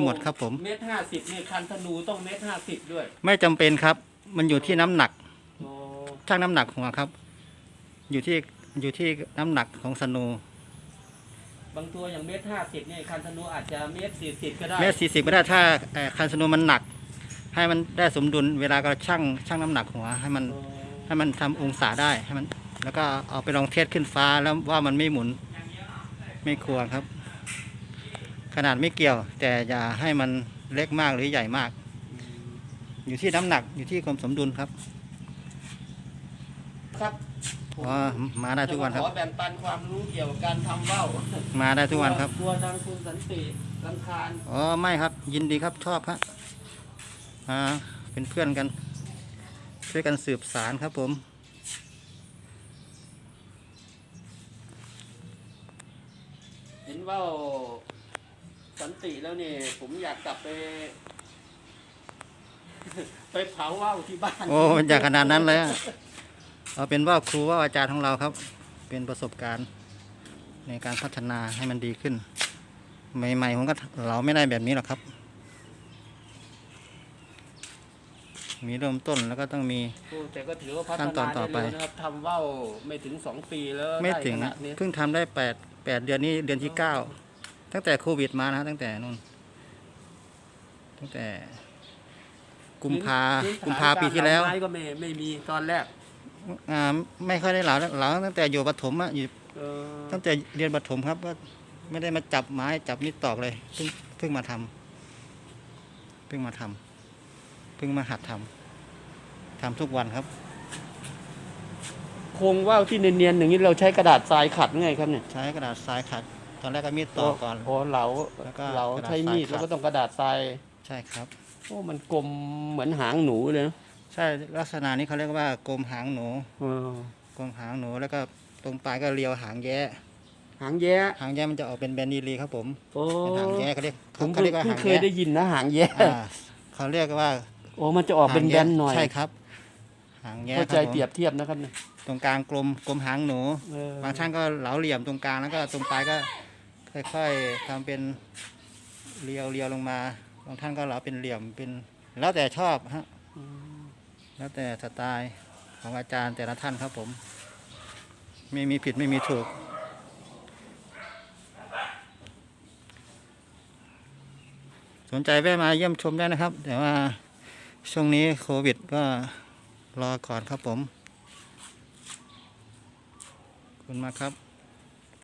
หมดครับผม เมตรห้าสิบนี่คันธนูต้องเมตรห้าสิบด้วยไม่จำเป็นครับ มันอยู่ที่น้ำหนักโอ้ช่างน้ำหนักหัวครับ อยู่ที่อยู่ที่น้ำหนักของสนูบางตัวอย่างเมตรห้าสิบนี่คันธนูอาจจะเมตรสี่สิบก็ได้เมตรสี่สิบไม่ได้ถ้าเอ่อคันสนูมันหนัก ให้มันได้สมดุลเวลาก็ช่างช่างน้ำหนักหัว ให้มันโอ้ให้มันทำองศาได้ให้มัน แล้วก็เอาไปลองเทสขึ้นฟ้าแล้วว่ามันไม่หมุน ไม่ควรครับ ขนาดไม่เกี่ยว แต่อย่าให้มันเล็กมากหรือใหญ่มาก อยู่ที่น้ำหนักอยู่ที่ความสมดุลครับครับผมอ๋อมาได้ทุกวันครับ จะมาขอแบ่งปันความรู้เกี่ยวกับการทำว่าวมาได้ทุกวันครับกลัวทางคุณสันติรำคาญอ๋อไม่ครับ ยินดีครับชอบครับอ่าเป็นเพื่อนกัน ช่วยกันสืบสารครับผม เห็นว่าว สันติแล้วนี่ผมอยากกลับไป ไปเผาว่าวที่บ้านโอ้มันอยากขนาดนั้นเลยอะเอาเป็นว่าครูว่าอาจารย์ของเราครับ เป็นประสบการณ์ในการพัฒนาให้มันดีขึ้น ใหม่ๆผมก็เราไม่ได้แบบนี้หรอกครับ มีเริ่มต้นแล้วก็ต้องมี โอ้แต่ก็ถือว่าพัฒขั้นตอนาต่อได้ไป เร็วนะครับทำว่าวไม่ถึงสองปีแล้วไม่ได้ถึงขนะนาดนี้ เพิ่งทำได้แปดแปดเดือนนี้เดือนที่เก้า ตั้งแต่โควิดมานะฮะตั้งแต่นู่น ตั้งแต่ กุมภาพื้นกุมภาปีที่แล้วการเหาไม้ก็ไม่ไม่มีตอนแรกอ่าไม่ค่อยได้เหลาเหลาตั้งแต่อยู่ประถมอะอยู่เออตั้งแต่เรียนประถมครับก็ไม่ได้มาจับไม้จับมีดตอกเลยเพิ่งเพิ่งมาทำเพิ่งมาทำเพิ่งมาหัดทำทำทุกวันครับ โครงว่าวที่เนียนๆอย่างนี้เราใช้กระดาษทรายขัดไงครับเนี่ย ใช้กระดาษทรายขัด ตอนแรกก็มีดตอกก่อน โอ้เหลาแล้วก็เหลากระดาษใช้มีดทรายขัดแล้วก็ต้องกระดาษทรายใช่ครับ โอ้มันกลมเหมือนหางหนูเลยนะใช่ลักษณะนี้เขาเรียกว่ากลมหางหนูเออกลมหางหนูแล้วก็ตรงปลายก็เรียวหางแย้หางแย้หางแย้มันจะออกเป็นแบนนีรีครับผมโอ้เป็นหางแย้เขาเรียกผมเขาเรียกว่าเพิ่หางงเคยแย้ได้ยินนะหางแย้อ่าเขาเรียกว่าโอ้มันจะออกเป็นหางแบแย้นหน่อยใช่ครับ หางแย้เข้าใจครับผมเปรียบเทียบนะครับเนี่ยตรงกลางกลมกลมหางหนู เออบางท่านก็เหลาเหลี่ยมตรงกลางแล้วก็ตรงปลายก็ ค่อยๆทำเป็นเรียวเรียวลงมา บางท่านก็เหลาเป็นเหลี่ยมเป็น แล้วแต่ชอบฮะอืมแล้วแต่สไตล์ของอาจารย์แต่ละท่านครับผม ไม่มีผิดไม่มีถูก สนใจแวะมาเยี่ยมชมได้นะครับ แต่ว่าช่วงนี้โควิดก็รอก่อนครับผม ขอบคุณมากครับ